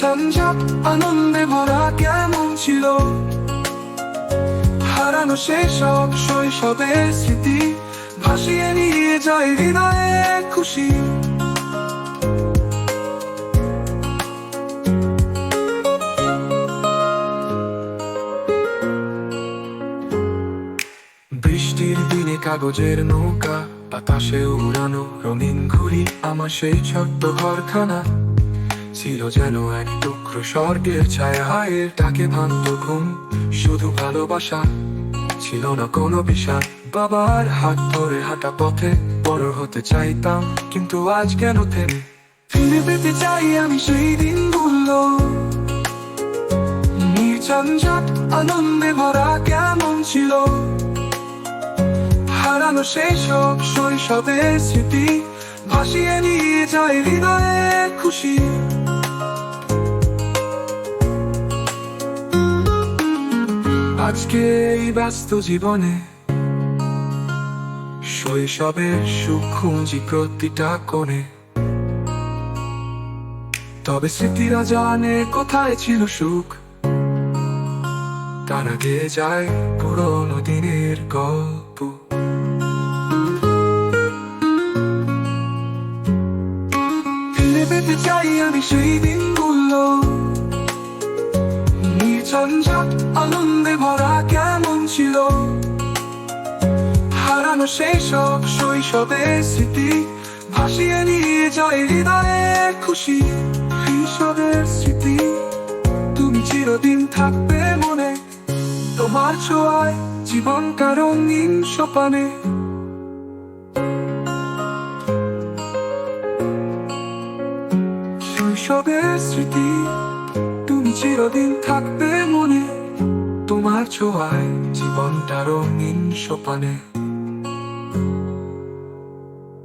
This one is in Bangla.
আনন্দে ভরা কেমন ছিল হারানো সেই সব শৈশবের স্মৃতি ভাসিয়ে নিয়ে যায় খুশি বৃষ্টির দিনে কাগজের নৌকা বাতাসে উড়ানো রঙিন ঘুড়ি আমার সেই ছোট্ট ঘরখানা ছিল যেন এক টুকরো স্বর্গের ছায়া, হায়ের তাকে ভাঙত ঘুম। শুধু ভালোবাসা ছিল না কোনো বিষয় বাবার হাত ধরে হাঁটা পথে বড় হতে চাইতাম, কিন্তু আজ কেন থেমে? ফিরে পেতে চাই আমি সেই দিন দিনগুলো। নির্ঝঞ্ঝাট আনন্দে ভরা কেমন ছিল? হারানো সেই সব শৈশবের স্মৃতি, ভাসিয়ে নিয়ে যায় হৃদয়ে খুশি। আজকে এই ব্যস্ত জীবনে শৈশবের সুখ খুঁজি প্রতিটা কোণে। তবে স্মৃতিরা জানে কোথায় ছিল সুখ? তারা গেয়ে যায় পুরোনো দিনের গল্প। ফিরে পেতে চাই আমি সেই দিনগুলো। নির্ঝঞ্ঝাট আনন্দে ছিল হারানো সেই সব স্মৃতি ভাসিয়ে নিয়ে যায় হৃদয়ে খুশি। শৈশবের স্মৃতি, তুমি চিরদিন থাকবে মনে। তোমার ছোঁয়ায় জীবন রঙিন সোপানে। শৈশবের স্মৃতি, তুমি চিরদিন থাকবে মনে। তোমার ছোঁয়ায় জীবনটা রঙিন সোপানে।